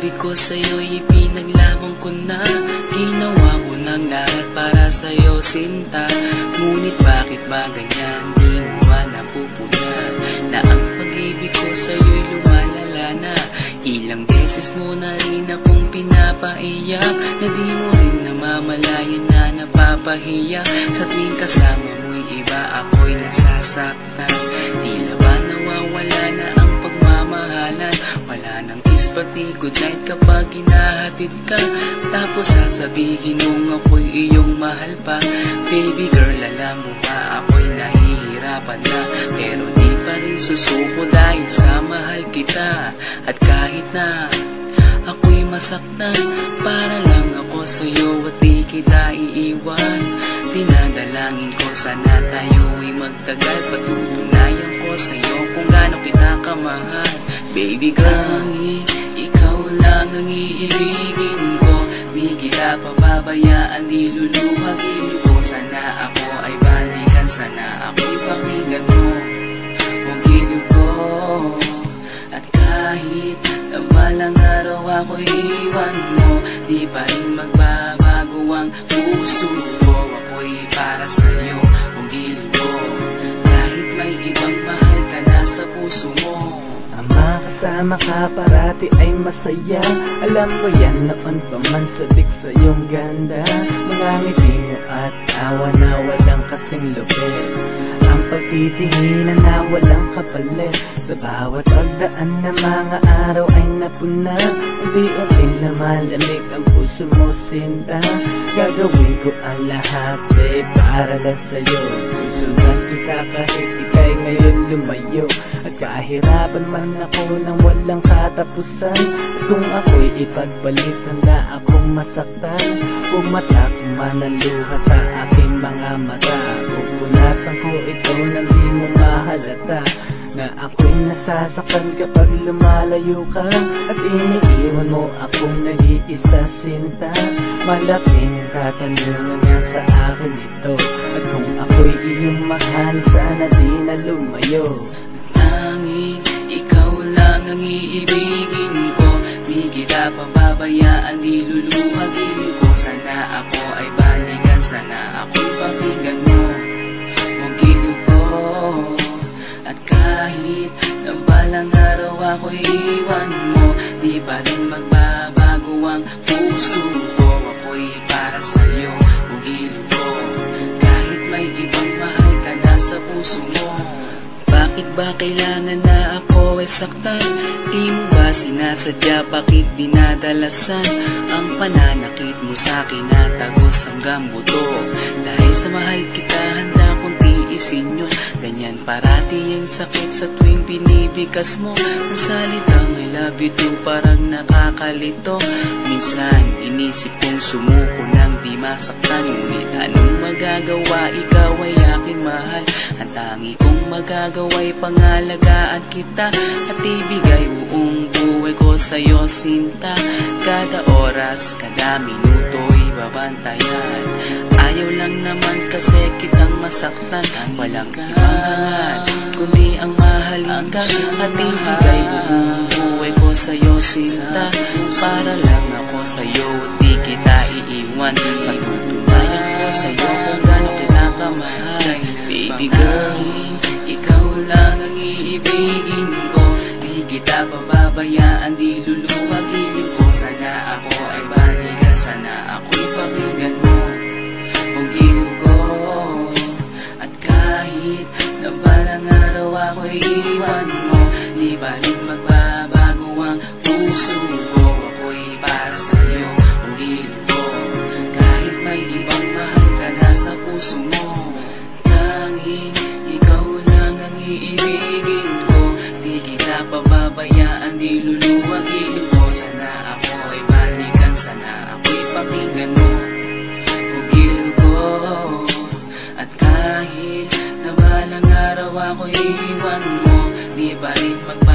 Pag-ibig ko sa'yo'y ipinaglaban ko na. Ginawa ko ng lahat para sa'yo sinta. Ngunit bakit ba ganyan? Di mo ba napupuna Na ang pag-ibig ko sa'yo'y lumalala na? Ilang beses mo na rin akong pinapaiyak Na di mo rin namamalayan na napapahiya. Sa tuwing kasama mo'y iba ako'y nasasaktan pati good night kapag hinahatid ka. Tapos sasabihin mong ako'y iyong mahal pa. Baby girl alam mo ba ako'y nahihirapan na. Pero di pa rin susuko dahil sa mahal kita. At kahit na ako'y masaktan Para lang ako sa'yo at di kita iiwan. Dinadalangin ko sana tayo'y magtagal. Patutunayan ko sa'yo kung gaano kita kamahal. Baby ikaw lang ang iibigin ko. Di kita pababayaan, di luluhagin ko Sana ako ay balikan, sana ako'y pakinggan mo. Huwag gilid ko At kahit na balang araw ako'y iwan mo Di pa rin magbabago ang puso ko Ako'y para sa'yo, makasama ka parati ay masaya. Alam mo yan noon pa man sabik sa iyong ganda. Mga ngiti mo at tawa na walang kasing lupit. Ang pagtitinginan na walang kapalit. Sa bawat pagdaan na mga araw ay napuna. Unti-unting lumalamig ang puso mo sinta. Gagawin ko ang lahat eh para lang sa'yo. Susundan kita kahit ikay ngayon lumayo. At kahirapan man ako ng walang katapusan. At kung ako'y ipagbalik handa akong masaktan. Pumatak man ang luha sa aking mga mata. Pupunasan ko ito nang di mo mahalata na ako'y nasasaktan kapag lumalayo ka. At iniiwan mo akong nag-iisa sinta Malaking katanungan nga sa akin ito. At kung ako'y iyong mahal sana di na lumayo. Tanging ikaw lang ang iibigin ko. Di kita pababayaan, di luluhagin ko. Sana ako ay balikan, sana ako'y kahit na balang araw ako'y iwan mo Di pa rin magbabago ang puso ko. Ako'y para sa'yo, huwag gilid ko Kahit may ibang mahal ka na sa puso mo. Bakit ba kailangan na ako ay saktan? Di mo ba sinasadya, bakit dinadalasan? Ang pananakit mo sa akin na tagos hanggang buto? Dahil sa mahal kita, handa kong tiisin yun parati ang sakit sa tuwing binibigas mo. Ang salitang I love you parang nakakalito. Minsan inisip kong sumuko nang di masaktan. Ngunit anong magagawa, ikaw ay aking mahal. Ang tangi kong magagawa'y pangalagaan kita. At ibigay buong buhay ko sa'yo sinta. Kada oras, kada minuto'y babantayan Ayaw lang naman kasi kitang masaktan Walang ibang hangat, kundi ang mahalin ka At ibigay buhay ko sa'yo sinta. Para lang ako sa'yo at di kita iiwan. Patutunayan ko sa'yo kung gaano kita kamahal Baby girl, ikaw lang ang iibigin ko. Di kita pababayaan, di luluwagin pakinggan mo gilid ko. At kahit na balang araw ako'y iwan mo Di pa rin magbabago